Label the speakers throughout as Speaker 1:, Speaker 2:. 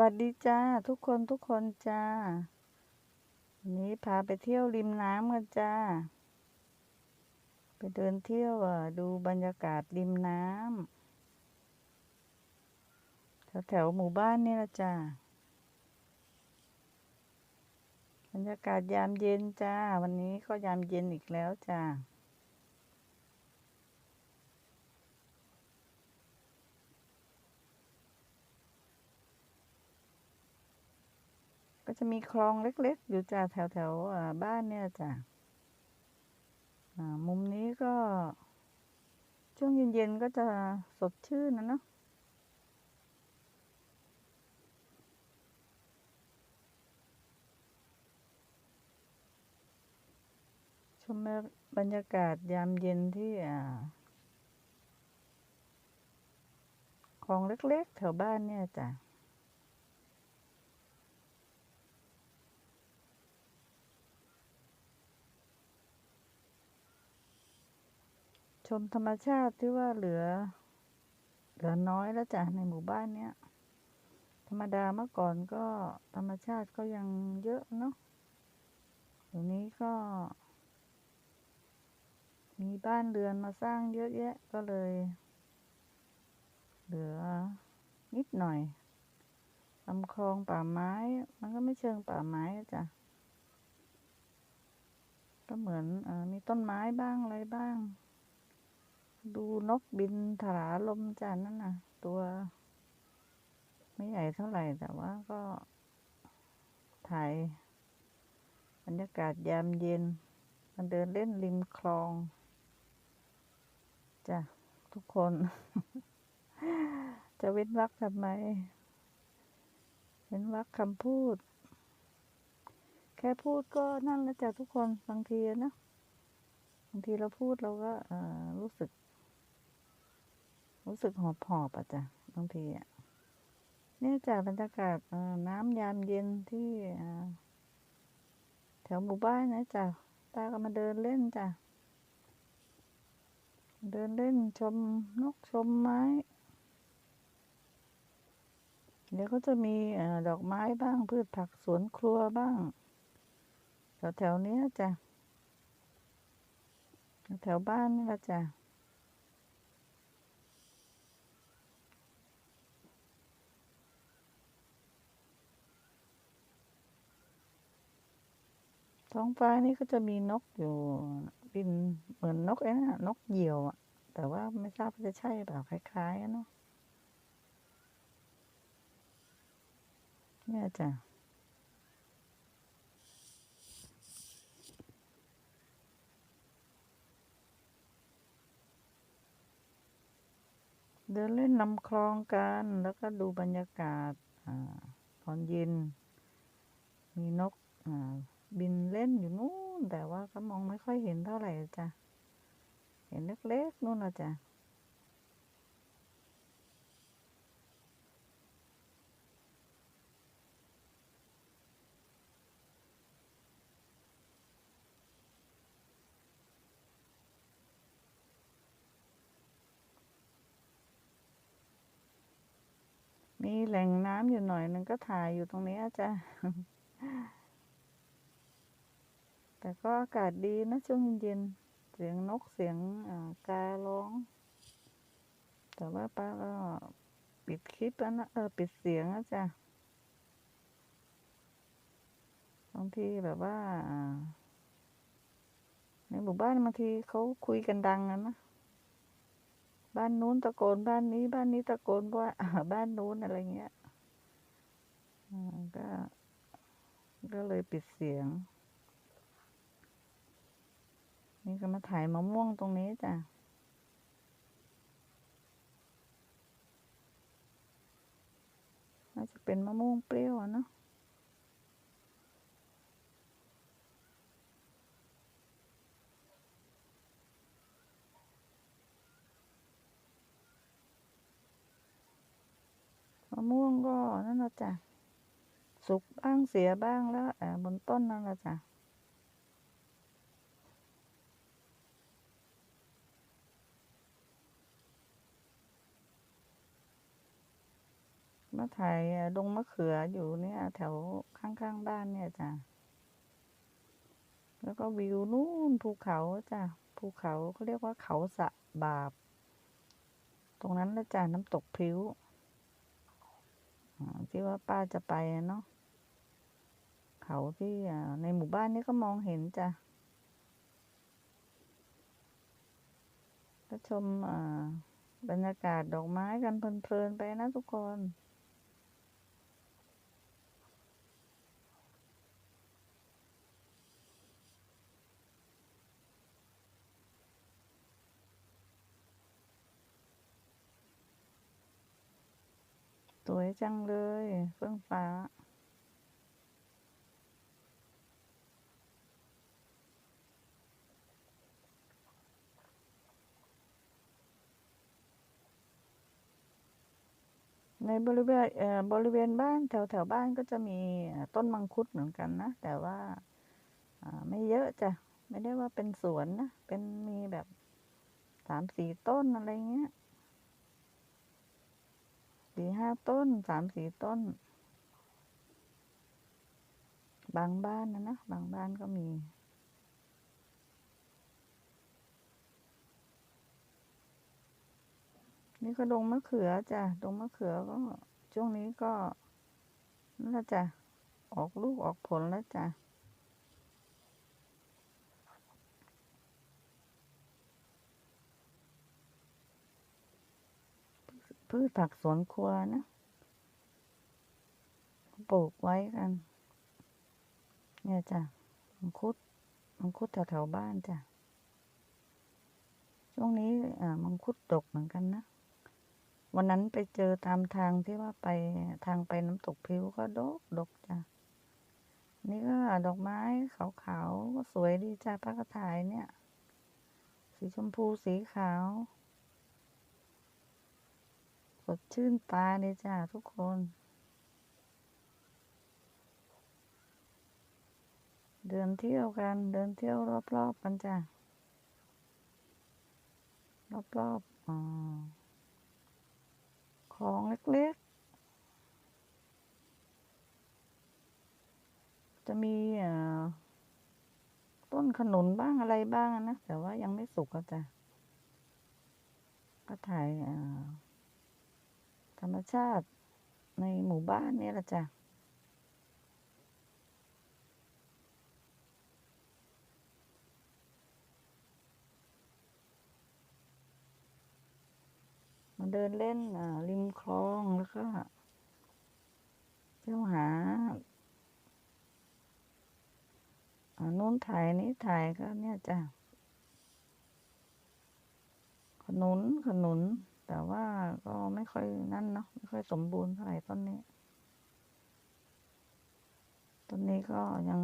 Speaker 1: วัสดีจ้า ทุกคนทุกคนจ้า นี้พาไปเที่ยวริมน้ำกันจ้า ไปเดินเที่ยวดูบรรยากาศริมน้ำแถวแถวหมู่บ้านนี่ละจ้าบรรยากาศยามเย็นจ้า วันนี้ก็ยามเย็นอีกแล้วจ้า ก็จะมีคลองเล็ก ๆ อยู่จ้าแถวแถวๆบ้านเนี่ยจ้าอ่ามุมนี้ก็ ช่วงเย็น ๆ ก็จะสดชื่นนะเนาะชมบรรยากาศยามเย็นที่คลองเล็ก ๆ แถวบ้านเนี่ยจ้ะ ชมธรรมชาติที่ว่าเหลือ เหลือน้อยแล้วจ้ะในหมู่บ้านเนี้ย ธรรมดาเมื่อก่อนก็ธรรมชาติก็ยังเยอะเนาะเดี๋ยวนี้ก็ มีบ้านเรือนมาสร้างเยอะแยะก็เลย เหลือนิดหน่อยลำคลองป่าไม้ มันก็ไม่เชิงป่าไม้จ้ะ ก็เหมือนอมีต้นไม้บ้างอะไรบ้าง ดูนกบินถราลมจ้ะนั่นน่ะ ตัว ไม่ใหญ่เท่าไหร่ แต่ว่าก็ ถ่ายบรรยากาศยามเย็น มันเดินเล่นริมคลองจ้ะทุกคน จะเว้นวรรคทำไม เว้นวรรคำพูด แค่พูดก็นั่นแล้วจ้ะทุกคนบางทีนะบางทีเราพูดเราก็อ่อรู้สึก รู้สึกหอบหอบอะจ้ะบางทีอะเนี่ยจากบรรยากาศน้ำยามเย็นที่แถวหมู่บ้านนะจ้ะตาก็มาเดินเล่นจ้ะเดินเล่นชมนกชมไม้ เดี๋ยวก็จะมีอดอกไม้บ้างพืชผักสวนครัวบ้าง แถวแถวเนี้ยจ้ะแถวบ้านนี่ละจ้ะ ท้องฟ้านี่ก็จะมีนกอยู่บินเหมือนนกไอ้นะนกเหยี่ยวอะแต่ว่าไม่ทราบว่าจะใช่เปล่าคล้ายๆอะเนาะเนี่ยจ้ะเดินเล่นลำคลองกันแล้วก็ดูบรรยากาศอ่าตอนเย็น มีนกอ่า บินเล่นอยู่นู่น แต่ว่าก็มองไม่ค่อยเห็นเท่าไหร่จ้ะ เห็นเล็กๆนู่นนะจ้ะมีแหล่งน้ำอยู่หน่อยนึงก็ถ่ายอยู่ตรงนี้จ้ะ แต่ก็อากาศดีนะช่วงเย็นๆเสียงนกเสียงการ้อง แต่ว่าป้าก็ปิดคลิปแล้วนะเออปิดเสียงแล้วจ้ะบางทีแบบว่าในหมู่บ้านบางทีเขาคุยกันดังอะนะบ้านนู้นตะโกนบ้านนี้ บ้านนี้ตะโกนว่าบ้านนู้นอะไรเงี้ยก็ก็เลยปิดเสียง นี่ก็มาถ่ายมะม่วงตรงนี้จ้ะน่าจะเป็นมะม่วงเปรี้ยวเนาะมะม่วงก็นั่นแหละจ้ะสุกบ้างเสียบ้างแล้วบนต้นนั่นแหละจ้ะ มาถ่ายดงมะเขืออยู่เนี่ยแถวข้างๆบ้านเนี่ยจ้ะ แล้วก็วิวนู่นภูเขาจ้ะ ภูเขาเขาเรียกว่าเขาสะบาบ ตรงนั้นแล้วจ้ะน้ำตกพริ้วที่ว่าป้าจะไปเนาะ เขาที่ในหมู่บ้านนี้ก็มองเห็นจ้ะก็ชมบรรยากาศดอกไม้กันเพลินๆไปนะทุกคน สวยจังเลยเฟื่องฟ้า ในบริเวณเอ่อบริเวณบ้านแถวแถวบ้านก็จะมีต้นมังคุดเหมือนกันนะ แต่ว่าไม่เยอะจ้ะ ไม่ได้ว่าเป็นสวนนะ เป็นมีแบบสามสี่ต้นอะไรเงี้ย สี่ห้าต้นสามสี่ต้น บางบ้านนะนะ บางบ้านก็มีนี่ก็ดงมะเขือจ้ะดงมะเขือก็ช่วงนี้ก็นั่นแหละจ้ะออกลูกออกผลแล้วจ้ะ พืชผักสวนครัวนะ ปลูกไว้กัน เนี่ยจ้ะมังคุดมังคุดแถวแถวบ้านจ้ะ ช่วงนี้อ่ามังคุดดกเหมือนกันนะ วันนั้นไปเจอตามทางที่ว่าไปทางไปน้ำตกพิวก็ดกดกจ้ะ นี่ก็ดอกไม้ขาวๆก็สวยดีจ้ะป้าก็ถ่ายเนี่ย สีชมพูสีขาว สดชื่นตาเลยจ้ะทุกคน เดินเที่ยวกัน เดินเที่ยวรอบๆกันจ้ะรอบๆอ่าของเล็กๆ จะมีอ่อต้นขนุนบ้างอะไรบ้างนะ แต่ว่ายังไม่สุกอะจ้ะก็ถ่ายอ่า รรมชาติในหมู่บ้านเนี่ยแหละจ้ะมาเดินเล่นริมคลองแล้วก็เที่ยวหาอานู้นถ่ายนี้ถ่ายก็เนี่ยจ้ะขนุนขนุน แต่ว่าก็ไม่ค่อยนั่นเนาะไม่ค่อยสมบูรณ์เท่าไหร่ต้นนี้ ต้นนี้ก็ยัง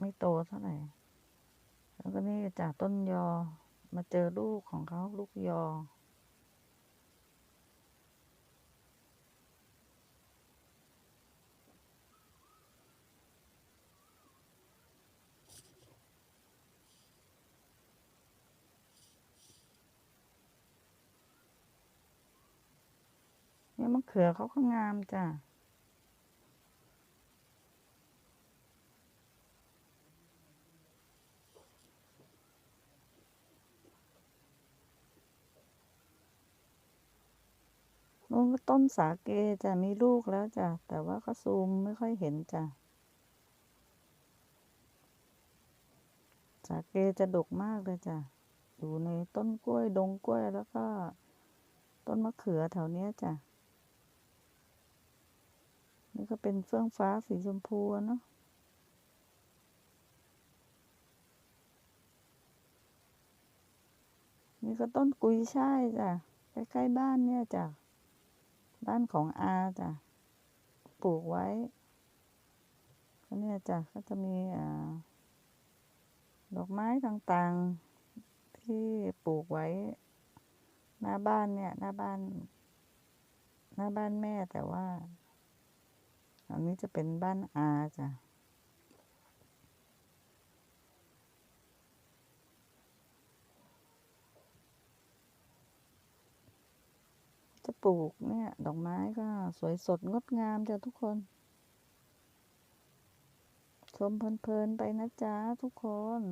Speaker 1: ไม่โตเท่าไหร่ แล้วก็นี่จากต้นยอมาเจอลูกของเขาลูกยอ มะเขือเขาก็งามจ้ะนู้นก็ต้นสาเกจะมีลูกแล้วจ้ะ แต่ว่าก็ซูมไม่ค่อยเห็นจ้ะ สาเกจะดกมากเลยจ้ะ อยู่ในต้นกล้วยดงกล้วยแล้วก็ ต้นมะเขือแถวเนี้ยจ้ะ นี่ก็เป็นเฟื่องฟ้าสีชมพูเนาะนี่ก็ต้นกุยช่ายจ้ะใกล้ๆบ้านเนี่ยจ้ะบ้านของอาจ้ะปลูกไว้ก็เนี่ยจ้ะก็จะมีอ่าดอกไม้ต่างๆที่ปลูกไว้ หน้าบ้านเนี่ย หน้าบ้าน หน้าบ้านแม่แต่ว่า อันนี้จะเป็นบ้านอาจ้ะจะปลูกเนี่ย ดอกไม้ก็สวยสดงดงามจ้ะทุกคน ชมเพลินๆไปนะจ๊ะทุกคน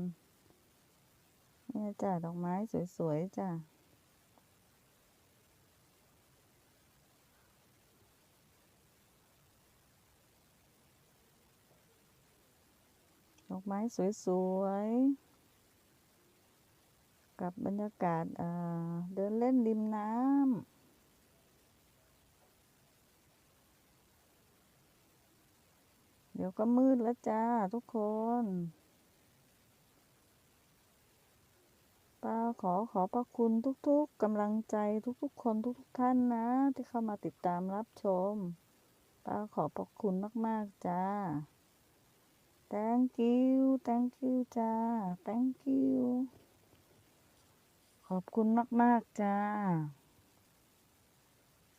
Speaker 1: เนี่ยจ้ะดอกไม้สวยๆจ้ะ ดอกไม้สวยๆ กับบรรยากาศเดินเล่นริมน้ำเดี๋ยวก็มืดแล้วจ้าทุกคน ป้าขอขอบพระคุณทุกๆกำลังใจทุกๆ คนทุกๆท่านนะ ที่เข้ามาติดตามรับชม ป้าขอบพระคุณมาก ๆ จ้า thank you thank you จ้า thank you ขอบคุณมาก ๆ จ้า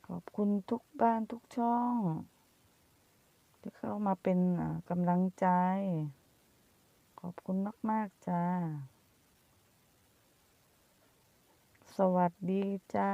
Speaker 1: ขอบคุณทุกบ้านทุกช่อง ที่เข้ามาเป็นกำลังใจ ขอบคุณมาก ๆ จ้า สวัสดีจ้า